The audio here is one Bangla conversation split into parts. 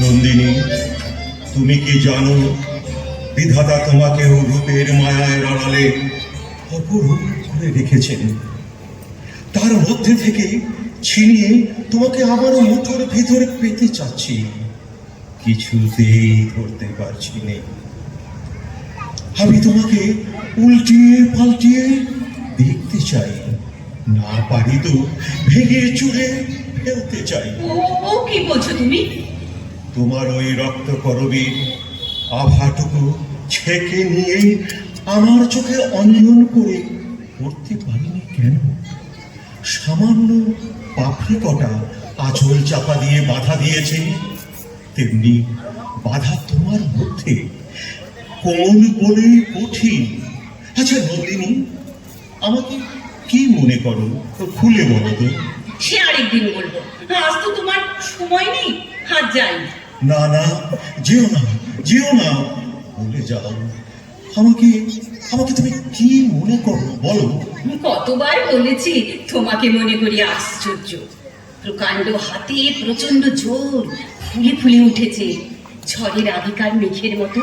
নন্দিনী, তুমি কি জানো বিধাতা তোমাকেও রূপের মায়ায় আড়ালে অপরূপ করে রেখেছেন? তার মধ্যে থেকে ছিনিয়ে তোমাকে আমার মুঠোর ভিতরে পেতে চাচ্ছি। কিছুতেই ধরতে পারছি নে। আমি তোমাকে উল্টিয়ে পাল্টিয়ে দেখতে চাই। না পারি তো ভেঙে চুরে ফেলতে চাই। ও কি বলছো তুমি? তোমার ওই রক্ত করবীর আভাটুকু ছেঁকে নিয়ে আমার চোখে অঞ্জন করে পড়তে পারিনি কেন? সামান্য পাপড়ি কটা আঁচল চাপা দিয়ে বাধা দিয়েছে। তেমনি বাধা তোমার মধ্যে কোমল বলে কঠিন? আচ্ছা নন্দিনী আমাকে কি মনে করো? খুলে বলো তো। সে আরেকদিন বলব। আজ তো তোমার সময় নেই হাত যাই। না না যেও না যেও না বলে যাও। আমাকে আমাকে তুমি কি মনে করো বলো। কতবার বলেছি তোমাকে মনে করি আশ্চর্য। প্রকাণ্ড হাতে প্রচণ্ড জোর ফুলে ফুলে উঠেছে। ঝড়ের আগেকার মেঘের মতো।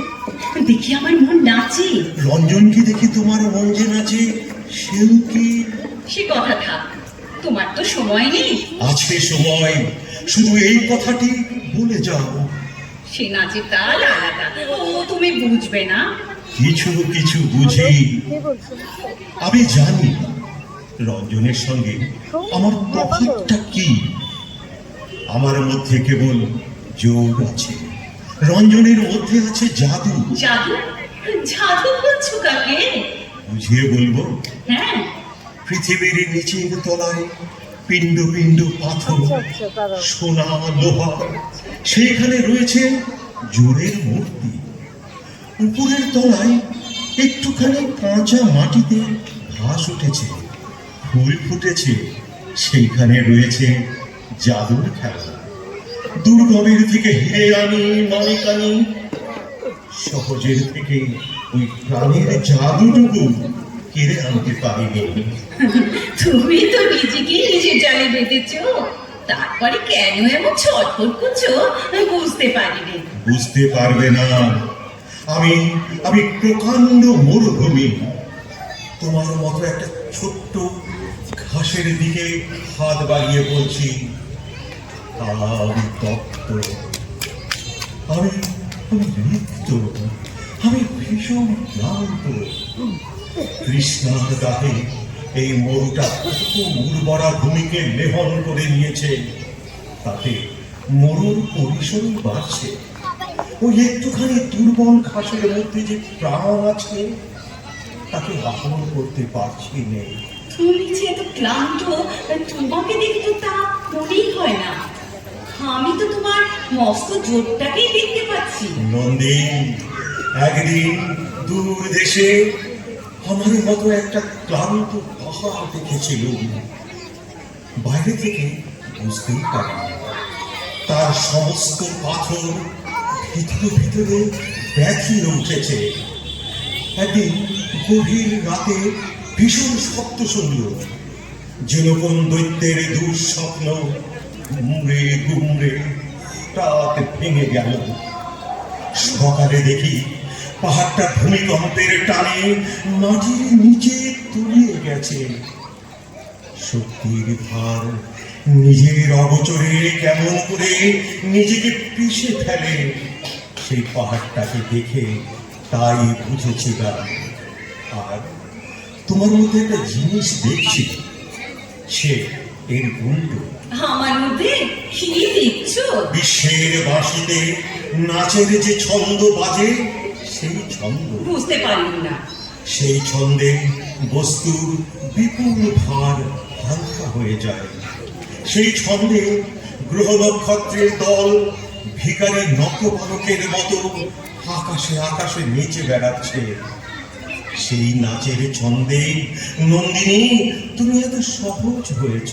দেখি আমার মন নাচে। রঞ্জনকে দেখে তোমার মন যে নাচে? সেও কি? সে কথা থাক তোমার তো সময় নেই। আছে সময়। শুধু এই কথাটি বলে যাও। সে নাচের তাল আলাদা। ও তুমি বুঝবে না। কিছু কিছু বুঝি। আমি জানি রঞ্জনের সঙ্গে আমার তফাৎটা কি। আমার মধ্যে কেবল জোর আছে। রঞ্জনের মধ্যে আছে জাদু। জাদু? জাদু বলছো কাকে? বুঝিয়ে বলব? হ্যাঁ। পৃথিবীর নিচের তলায় পিণ্ড পিণ্ড পাথর সোনা লোহা। সেইখানে রয়েছে জোরের মূর্তি। উপরের তলায় একটুখানি কাঁচা মাটিতে ঘাস উঠেছে ফুল ফুটেছে। সেইখানে রয়েছে জাদুর খেলা দুর্গমের থেকে হিরে আনি মানিক আনি সহজের থেকে ওই প্রাণের জাদুটুকু কেড়ে আনতে পারিনি। তুমি তো নিজেকে নিজের জালে বেঁধেছ। তারপরে কেন এমন ছটফট করছ? বুঝতে পারিনি। বুঝতে পারবে না। আমি আমি প্রকাণ্ড মরুভূমি। তোমার মতো একটা ছোট্ট ঘাসের দিকে হাত বাড়িয়ে বলছি আমি তপ্ত আমি আমি রিক্ত আমি ভীষণ ক্লান্ত কৃষ্ণার দাহে এই মরুটা কত উর্বরা ভূমিকে লেহন করে নিয়েছে তাতে মরুর পরিসরই বাড়ছে ওই একটুখানি দুর্বল ঘাসের মধ্যে যে প্রাণ আছে তাকে আহরণ করতে পারছি নে তুমি যে এত ক্লান্ত তোমাকে দেখতে তা মনেই হয় না। আমি তো তোমার মস্ত জোরটাকেই দেখতে পাচ্ছি। নন্দিন, একদিন দূর দেশে আমার মতো একটা ক্লান্ত পাহাড় দেখেছিল বাইরে থেকে বুঝতেই পারিনি। তার সমস্ত পাথর ভিতরে ভিতরে ব্যথিয়ে উঠেছে। একদিন গভীর রাতে ভীষণ শব্দ শুনল যেন কোন দৈত্যের দুঃস্বপ্ন গুমড়ে গুমড়ে হঠাৎ ভেঙে গেল। সকালে দেখি পাহাড়টা ভূমিকম্পের টানে মাটির নিচে তলিয়ে গেছে। শক্তির ভার নিজের অগোচরে কেমন করে নিজেকে পিষে ফেলে, সেই পাহাড়টাকে দেখে তাই বুঝেছিলাম আর তোমার মধ্যে একটা জিনিস দেখছি, সে এর গুন্ডু আমার মধ্যে কি দেখছ বিশ্বের বাঁশিতে নাচের যে ছন্দ বাজে সেই ছন্দ। বুঝতে পারিনি না। সেই ছন্দে বস্তুর বিপুল ভার হালকা হয়ে যায়। সেই ছন্দে গ্রহ নক্ষত্রের দল ভিকারি নখপালকের মতো আকাশে আকাশে নেচে বেড়াচ্ছে। সেই নাচের ছন্দে নন্দিনী তুমি এত সহজ হয়েছ।